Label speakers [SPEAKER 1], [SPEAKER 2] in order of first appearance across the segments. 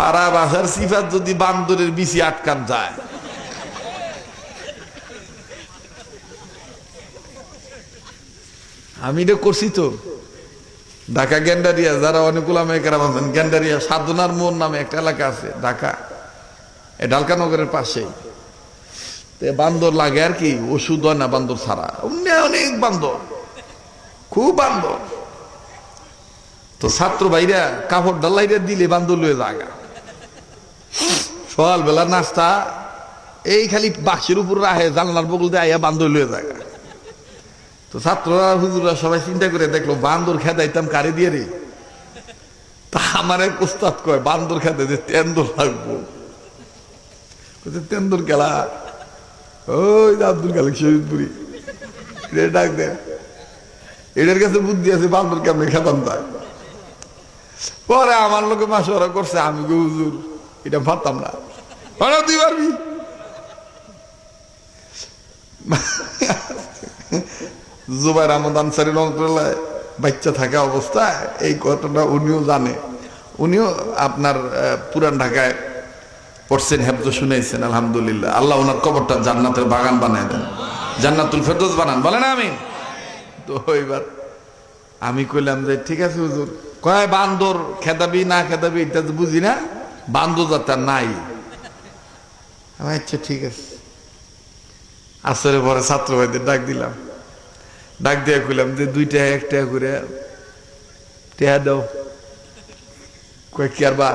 [SPEAKER 1] ফাড়া বাসার সিফাত যদি বান্দরের বিচি আটকান যায়। আমি এটা করছি তো। ঢাকা গ্যান্ডারিয়া, যারা অনেকগুলো মেয়েকেরাম আছেন, গ্যান্ডারিয়া, সাধনার মোড় নামে একটা এলাকা আছে, ঢাকা। এ ঢালকানগরের পাশেই। তে বান্দর লাগে আর কি, ওষুধ হয় না বান্দর ছাড়া। অন্য অনেক বান্দর। খুব বান্দর। তো ছাত্র ভাইরা কাপড় ডালাইরা দিলে বান্দর লয়ে জাগা। সকালবেলা নাস্তা, এই খালি বাক্সের উপর রাহে জানলার বগল দিয়ে আইয়া বান্দর লয়ে জাগা তো ছাত্ররা হুজুরা সবাই চিন্তা করে দেখল, বান্দর খেদাইতাম কারে দিয়ে রে? তা আমার এক উস্তাদ কয়, বান্দর খেতে যে তেন্দর লাগবো। তেন্দুর খেলা ওই আব্দুল কালিক শহীদপুরি। ডাক দে। এটার কাছে বুদ্ধি আছে, বান্দর কেমনে খেতাম তাই পরে আমার লোকে মাসোরা করছে। আমি হুজুর এটা পারতাম না। পারা তুই পারবি? জুবাইর আহমদ আনসারি রহমতুল্লাহ বাচ্চা থাকা অবস্থায়, এই কথাটা উনিও জানে। উনিও আপনার পুরান ঢাকায় পড়ছেন, হেফজ শুনেছেন আলহামদুলিল্লাহ। আল্লাহ ওনার কবরটা জান্নাতের বাগান বানায় দেন। জান্নাতুল ফেরদৌস বানান। বলে না আমি তো এবার আমি কইলাম যে, ঠিক আছে হুজুর। কয়, বান্দর খেদাবি না খেদাবি, এটা তো বুঝি না। বান্দর যাতে নাই। আচ্ছা ঠিক আছে। আসরে পরে ছাত্র ভাইদের ডাক দিলাম। ডাক দিয়ে কইলাম যে, দুইটা, একটা করে টেহা দাও। কয় আর বা?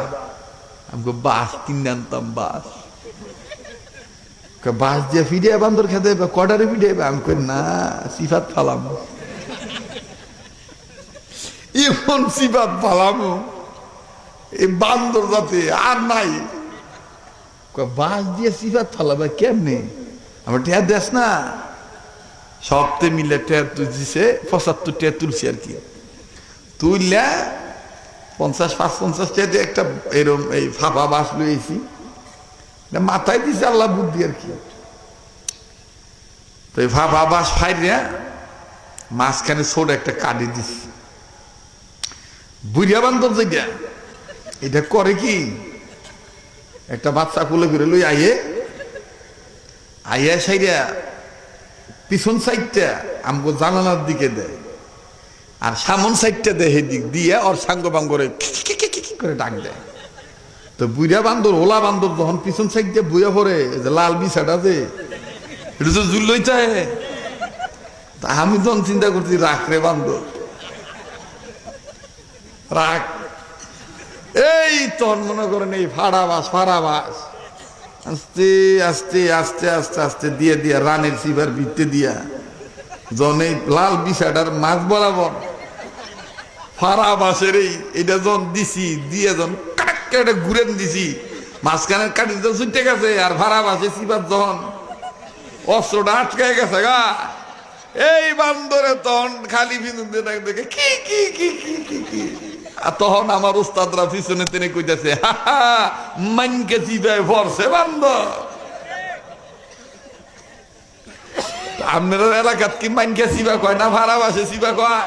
[SPEAKER 1] আমাকে বাস কিনে আনতাম বাস। বাস দিয়ে ফিরে বান্দর খেতে হবে কটারে ফিরে আমি কই, না, সিফাত ফালাম। এমন সিফাত ফালাম। এই বান্দর জাতি আর নাই। বাস দিয়ে সিফাত ফালাবে কেমনে? আমার টেয়া দেশ না। সবতে মিলে টেয়া তুলছে পঁচাত্তর টেয়া তুলছি আর কি। তুললে পঞ্চাশ পাঁচ পঞ্চাশ টেয়া দিয়ে একটা এরম এই ফাঁপা বাস লইছি। মাথায় দিছে আল্লাহ বুদ্ধি আর কি। তো এই ফাঁপা বাস ফাইরিয়া মাঝখানে ছোট একটা কাটি দিছি। বুড়িয়া বান্ধব যেটা এটা করে কি? একটা বাচ্চা কোলে করে লই আইয়ে, আইয়া সাইডা পিছন সাইডটা আমগো জানালার দিকে দেয়। আর সামন সাইডটা দেয় দিক দিয়ে ওর সাঙ্গ বাঙ্গরে করে ডাক দেয়। তো বুড়া বান্দর, ওলা বান্দর যখন পিছন সাইড দিয়ে বুয়া এই যে লাল বিছাটা যে, এটা তো জুল লইতে তা আমি তখন চিন্তা করছি রাখ রে বান্দর। রাখ তখন মনে করেন এই ফাড়া বাস ফাড়া বাস আস্তে আস্তে আস্তে আস্তে আস্তে দিয়ে দিয়া রানের সিবার ভিত্তে দিয়া। জনে লাল বিষাটার মাছ বরাবর। ফাড়া বাসের এই, এটা যখন দিছি, দিয়ে যখন কাট কেটে ঘুরেন দিছি। মাঝখানের কাটি তো ছুটে গেছে আর ভাড়া বাসে সিবার যখন অস্ত্রটা আটকে গেছে গা। এই বান্দরে তখন খালি বিন্দু দেখে কি কি কি কি কি কি। তখন আমার উস্তাদরা পিছনে তিনি কইতেছে মানকে চিবাই ভরছে, বান্দ। আপনার এলাকাত কি মানকে চিবা কয় না ভাড়া বাসে চিবা কয়?